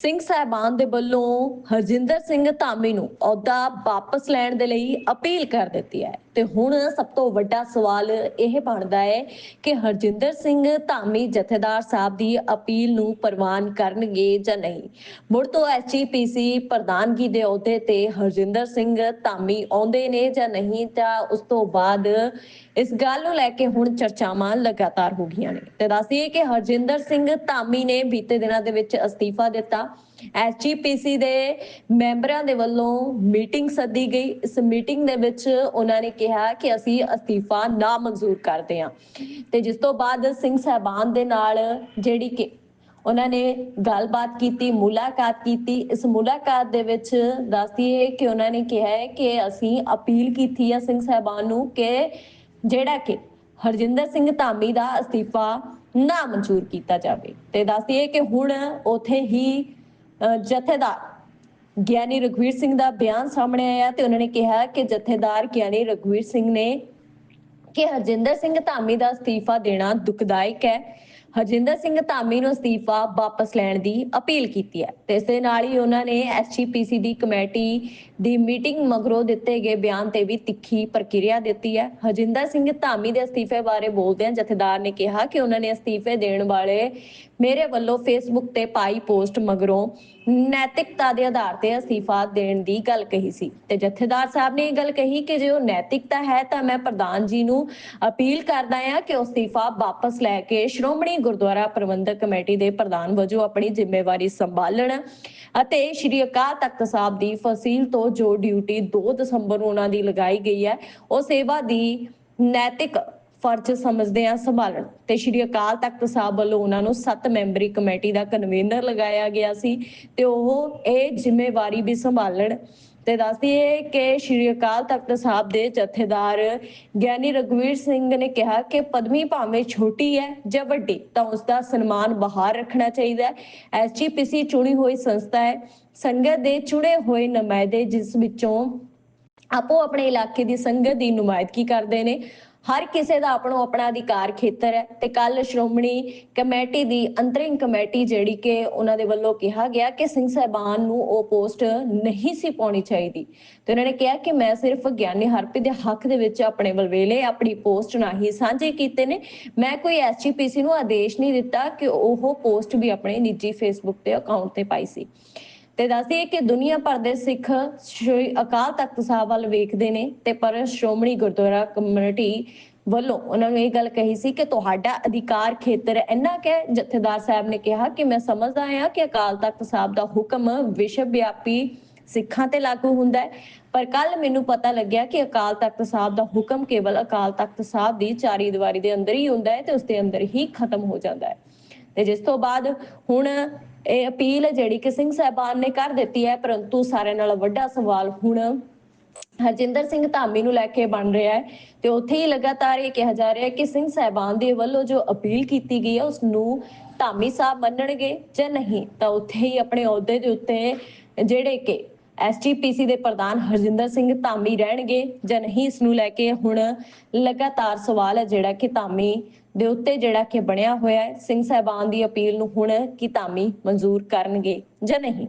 ਸਿੰਘ ਸਾਹਿਬਾਨ ਦੇ ਵੱਲੋਂ ਹਰਜਿੰਦਰ ਸਿੰਘ ਧਾਮੀ ਨੂੰ ਅਹੁਦਾ ਵਾਪਸ ਲੈਣ ਦੇ ਲਈ ਅਪੀਲ ਕਰ ਦਿੱਤੀ ਹੈ। ਤੇ ਹੁਣ ਸਭ ਤੋਂ ਵੱਡਾ ਸਵਾਲ ਇਹ ਬਣਦਾ ਹੈ ਕਿ ਹਰਜਿੰਦਰ ਸਿੰਘ ਧਾਮੀ ਜਥੇਦਾਰ ਸਾਹਿਬ ਦੀ ਅਪੀਲ ਨੂੰ ਪ੍ਰਵਾਨ ਕਰਨਗੇ ਜਾਂ ਨਹੀਂ? ਮੁੜ ਤੋਂ ਐਸਜੀਪੀਸੀ ਪ੍ਰਧਾਨਗੀ ਦੇ ਅਹੁਦੇ ਤੇ ਹਰਜਿੰਦਰ ਸਿੰਘ ਧਾਮੀ ਆਉਂਦੇ ਨੇ ਜਾਂ ਨਹੀਂ ਤਾਂ ਉਸ ਤੋਂ ਬਾਅਦ ਇਸ ਗੱਲ ਨੂੰ ਲੈ ਕੇ ਹੁਣ ਚਰਚਾਵਾਂ ਲਗਾਤਾਰ ਹੋ ਗਈਆਂ ਨੇ। ਤੇ ਦੱਸਦੀਏ ਕਿ ਹਰਜਿੰਦਰ ਸਿੰਘ ਧਾਮੀ ਨੇ ਬੀਤੇ ਦਿਨਾਂ ਦੇ ਵਿੱਚ ਅਸਤੀਫਾ ਦਿੱਤਾ। ਐਸਜੀਪੀਸੀ ਦੇ ਮੈਂਬਰਾਂ ਦੇ ਵੱਲੋਂ ਮੀਟਿੰਗ ਸੱਦੀ ਗਈ। ਇਸ ਮੀਟਿੰਗ ਦੇ ਵਿੱਚ ਉਹਨਾਂ ਨੇ ਕਿਹਾ ਕਿ ਅਸੀਂ ਅਸਤੀਫਾ ਨਾ ਮਨਜ਼ੂਰ ਕਰਦੇ ਹਾਂ। ਤੇ ਜਿਸ ਤੋਂ ਬਾਅਦ ਸਿੰਘ ਸਾਹਿਬਾਨ ਦੇ ਨਾਲ ਜਿਹੜੀ ਕਿ ਉਹਨਾਂ ਨੇ ਗੱਲਬਾਤ ਕੀਤੀ, ਮੁਲਾਕਾਤ ਕੀਤੀ, ਇਸ ਮੁਲਾਕਾਤ ਦੇ ਵਿੱਚ ਦੱਸਦੀ ਹੈ ਕਿ ਉਹਨਾਂ ਨੇ ਕਿਹਾ ਹੈ ਕਿ ਅਸੀਂ ਅਪੀਲ ਕੀਤੀ ਹੈ ਸਿੰਘ ਸਾਹਿਬਾਨ ਨੂੰ ਕਿ ਜਿਹੜਾ ਕਿ ਹਰਜਿੰਦਰ ਸਿੰਘ ਧਾਮੀ ਦਾ ਅਸਤੀਫਾ ਨਾ ਮਨਜ਼ੂਰ ਕੀਤਾ ਜਾਵੇ। ਤੇ ਦੱਸਦੀ ਹੈ ਕਿ ਹੁਣ ਉਥੇ ਹੀ ਜਥੇਦਾਰ ਗਿਆਨੀ ਰਘਵੀਰ ਸਿੰਘ ਦਾ ਬਿਆਨ ਸਾਹਮਣੇ ਆਇਆ ਤੇ ਉਹਨਾਂ ਨੇ ਕਿਹਾ ਕਿ ਜਥੇਦਾਰ ਗਿਆਨੀ ਰਘਵੀਰ ਸਿੰਘ ਨੇ ਕਿ ਹਰਜਿੰਦਰ ਸਿੰਘ ਧਾਮੀ ਦਾ ਅਸਤੀਫਾ ਦੇਣਾ ਦੁਖਦਾਇਕ ਹੈ। ਹਰਜਿੰਦਰ ਸਿੰਘ ਧਾਮੀ ਨੂੰ ਅਸਤੀਫਾ ਵਾਪਸ ਲੈਣ ਦੀ ਅਪੀਲ ਕੀਤੀ ਹੈ ਤੇ ਇਸ ਦੇ ਨਾਲ ਹੀ ਉਹਨਾਂ ਨੇ ਐਸਜੀਪੀਸੀ ਦੀ ਕਮੇਟੀ ਦੀ ਮੀਟਿੰਗ ਮਗਰੋਂ ਦਿੱਤੇ ਗਏ ਬਿਆਨ ਤੇ ਵੀ ਤਿੱਖੀ ਪ੍ਰਕਿਰਿਆ ਦਿੱਤੀ ਹੈ। ਹਰਜਿੰਦਰ ਸਿੰਘ ਧਾਮੀ ਦੇ ਅਸਤੀਫੇ ਬਾਰੇ ਬੋਲਦਿਆਂ ਜਥੇਦਾਰ ਨੇ ਕਿਹਾ ਕਿ ਉਹਨਾਂ ਨੇ ਅਸਤੀਫੇ ਦੇਣ ਵਾਲੇ ਮੇਰੇ ਵੱਲੋਂ ਫੇਸਬੁੱਕ ਤੇ ਪਾਈ ਪੋਸਟ ਮਗਰੋਂ ਨੈਤਿਕਤਾ ਦੇ ਆਧਾਰ ਤੇ ਅਸਤੀਫਾ ਦੇਣ ਦੀ ਗੱਲ ਕਹੀ ਸੀ। ਤੇ ਜਥੇਦਾਰ ਸਾਹਿਬ ਨੇ ਇਹ ਗੱਲ ਕਹੀ ਕਿ ਜੇ ਉਹ ਨੈਤਿਕਤਾ ਹੈ ਤਾਂ ਮੈਂ ਪ੍ਰਧਾਨ ਜੀ ਨੂੰ ਅਪੀਲ ਕਰਦਾ ਹਾਂ ਕਿ ਉਹ ਅਸਤੀਫਾ ਵਾਪਸ ਲੈ ਕੇ ਸ਼੍ਰੋਮਣੀ ਗੁਰਦੁਆਰਾ ਪ੍ਰਬੰਧਕ ਕਮੇਟੀ ਦੇ ਪ੍ਰਧਾਨ ਵਜੋਂ ਆਪਣੀ ਜ਼ਿੰਮੇਵਾਰੀ ਸੰਭਾਲਣ ਅਤੇ ਸ਼੍ਰੀ ਅਕਾਲ ਤਖਤ ਸਾਹਿਬ ਦੀ ਫਸੀਲ ਤੋਂ ਜੋ ਡਿਊਟੀ 2 ਦਸੰਬਰ ਨੂੰ ਉਹਨਾਂ ਦੀ ਲਗਾਈ ਗਈ ਹੈ, ਉਹ ਸੇਵਾ ਦੀ ਨੈਤਿਕ ਫਰਜ਼ ਸਮਝਦੇ ਆ ਸੰਭਾਲਣ। ਤੇ ਸ਼੍ਰੀ ਅਕਾਲ ਤਖਤ ਸਾਹਿਬ ਵੱਲੋਂ ਉਹਨਾਂ ਨੂੰ 7 ਮੈਂਬਰੀ ਕਮੇਟੀ ਦਾ ਕਨਵੀਨਰ ਲਗਾਇਆ ਗਿਆ ਸੀ ਤੇ ਉਹ ਇਹ ਜ਼ਿੰਮੇਵਾਰੀ ਵੀ ਸੰਭਾਲਣ। ਤੇ ਦੱਸਦੀ ਕਿ ਸ਼੍ਰੀ ਅਕਾਲ ਤਖਤ ਸਾਹਿਬ ਦੇ ਜਥੇਦਾਰ ਗਿਆਨੀ ਰਗਵੀਰ ਸਿੰਘ ਨੇ ਕਿਹਾ ਕਿ ਪਦਮੀ ਭਾਵੇਂ ਛੋਟੀ ਹੈ ਜਾਂ ਵੱਡੀ, ਤਾਂ ਉਸ ਦਾ ਸਨਮਾਨ ਬਾਹਰ ਰੱਖਣਾ ਚਾਹੀਦਾ ਹੈ। ਐਸਜੀਪੀਸੀ ਚੁਣੀ ਹੋਈ ਸੰਸਥਾ ਹੈ। ਸੰਗਤ ਦੇ ਚੁਣੇ ਹੋਏ ਨੁਮਾਇੰਦੇ ਜਿਸ ਵਿੱਚੋਂ ਆਪੋ ਆਪਣੇ ਇਲਾਕੇ ਦੀ ਸੰਗਤ ਦੀ ਨੁਮਾਇੰਦਗੀ ਕਰਦੇ ਨੇ। ਹਰ ਕਿਸੇ ਦਾ ਆਪਣੋ ਆਪਣਾ ਅਧਿਕਾਰ ਖੇਤਰ ਹੈ ਤੇ ਕੱਲ ਸ਼੍ਰੋਮਣੀ ਕਮੇਟੀ ਦੀ ਅੰਤਰਿਮ ਕਮੇਟੀ ਜਿਹੜੀ ਕਿ ਉਹਨਾਂ ਦੇ ਵੱਲੋਂ ਕਿਹਾ ਗਿਆ ਕਿ ਸਿੰਘ ਸਾਹਿਬਾਨ ਨੂੰ ਉਹ ਪੋਸਟ ਨਹੀਂ ਸੀ ਪਾਉਣੀ ਚਾਹੀਦੀ। ਤੇ ਉਹਨਾਂ ਨੇ ਕਿਹਾ ਕਿ ਮੈਂ ਸਿਰਫ ਗਿਆਨੀ ਹਰਪ੍ਰੀਤ ਦੇ ਹੱਕ ਦੇ ਵਿੱਚ ਆਪਣੇ ਵਲਵੇਲੇ ਆਪਣੀ ਪੋਸਟ ਨਹੀਂ ਸਾਂਝੇ ਕੀਤੇ ਨੇ। ਮੈਂ ਕੋਈ ਐਸਜੀਪੀਸੀ ਨੂੰ ਆਦੇਸ਼ ਨਹੀਂ ਦਿੱਤਾ ਕਿ ਉਹ ਪੋਸਟ ਵੀ ਆਪਣੇ ਨਿੱਜੀ ਫੇਸਬੁੱਕ ਤੇ ਅਕਾਊਂਟ ਤੇ ਪਾਈ ਸੀ। ਤੇ ਦੱਸਦੀ ਕਿ ਦੁਨੀਆ ਭਰ ਦੇ ਸਿੱਖ ਸ਼੍ਰੀ ਅਕਾਲ ਤਖਤ ਸਾਹਿਬ ਵੱਲ ਵੇਖਦੇ ਨੇ ਤੇ ਪਰ ਸ਼੍ਰੋਮਣੀ ਗੁਰਦੁਆਰਾ ਕਮੇਟੀ ਵੱਲੋਂ ਉਹਨਾਂ ਨੂੰ ਇਹ ਗੱਲ ਕਹੀ ਸੀ ਕਿ ਤੁਹਾਡਾ ਅਧਿਕਾਰ ਖੇਤਰ ਇੰਨਾ ਕਿ ਜਥੇਦਾਰ ਸਾਹਿਬ ਨੇ ਕਿਹਾ ਕਿ ਮੈਂ ਸਮਝਦਾ ਹਾਂ ਕਿ ਅਕਾਲ ਤਖਤ ਸਾਹਿਬ ਦਾ ਹੁਕਮ ਵਿਸ਼ਵ ਵਿਆਪੀ ਸਿੱਖਾਂ ਤੇ ਲਾਗੂ ਹੁੰਦਾ ਹੈ। ਪਰ ਕੱਲ ਮੈਨੂੰ ਪਤਾ ਲੱਗਿਆ ਕਿ ਅਕਾਲ ਤਖਤ ਸਾਹਿਬ ਦਾ ਹੁਕਮ ਕੇਵਲ ਅਕਾਲ ਤਖਤ ਸਾਹਿਬ ਦੀ ਚਾਰੀ ਦੀਵਾਰੀ ਦੇ ਅੰਦਰ ਹੀ ਹੁੰਦਾ ਹੈ ਤੇ ਉਸ ਦੇ ਅੰਦਰ ਹੀ ਖਤਮ ਹੋ ਜਾਂਦਾ ਹੈ। ਤੇ ਜਿਸ ਤੋਂ ਬਾਅਦ ਹੁਣ ਇਹ ਅਪੀਲ ਹੈ ਜਿਹੜੀ ਕਿ ਸਿੰਘ ਸਾਹਿਬਾਨ ਨੇ ਕਰ ਦਿੱਤੀ ਹੈ, ਪਰੰਤੂ ਸਾਰਿਆਂ ਨਾਲ ਵੱਡਾ ਸਵਾਲ ਹੁਣ ਹਰਜਿੰਦਰ ਸਿੰਘ ਧਾਮੀ ਨੂੰ ਲੈ ਕੇ ਬਣ ਰਿਹਾ ਹੈ ਤੇ ਉੱਥੇ ਹੀ ਲਗਾਤਾਰ ਇਹ ਕਿਹਾ ਜਾ ਰਿਹਾ ਹੈ ਕਿ ਸਿੰਘ ਸਾਹਿਬਾਨ ਦੇ ਵੱਲੋਂ ਜੋ ਅਪੀਲ ਕੀਤੀ ਗਈ ਹੈ ਉਸ ਨੂੰ ਧਾਮੀ ਸਾਹਿਬ ਮੰਨਣਗੇ ਜਾਂ ਨਹੀਂ? ਤਾਂ ਉੱਥੇ ਹੀ ਆਪਣੇ ਅਹੁਦੇ ਦੇ ਉੱਤੇ ਜਿਹੜੇ ਕਿ ਐਸਜੀਪੀਸੀ ਦੇ ਪ੍ਰਧਾਨ ਹਰਜਿੰਦਰ ਸਿੰਘ ਧਾਮੀ ਰਹਿਣਗੇ ਜਾਂ ਨਹੀਂ, ਇਸ ਨੂੰ ਲੈ ਕੇ ਹੁਣ ਲਗਾਤਾਰ ਸਵਾਲ ਹੈ ਜਿਹੜਾ ਕਿ ਧਾਮੀ ਦੇ ਉੱਤੇ ਜਿਹੜਾ ਕਿ ਬਣਿਆ ਹੋਇਆ ਹੈ। ਸਿੰਘ ਸਾਹਿਬਾਨ ਦੀ ਅਪੀਲ ਨੂੰ ਹੁਣ ਕੀ ਧਾਮੀ ਮਨਜ਼ੂਰ ਕਰਨਗੇ ਜਾਂ ਨਹੀਂ?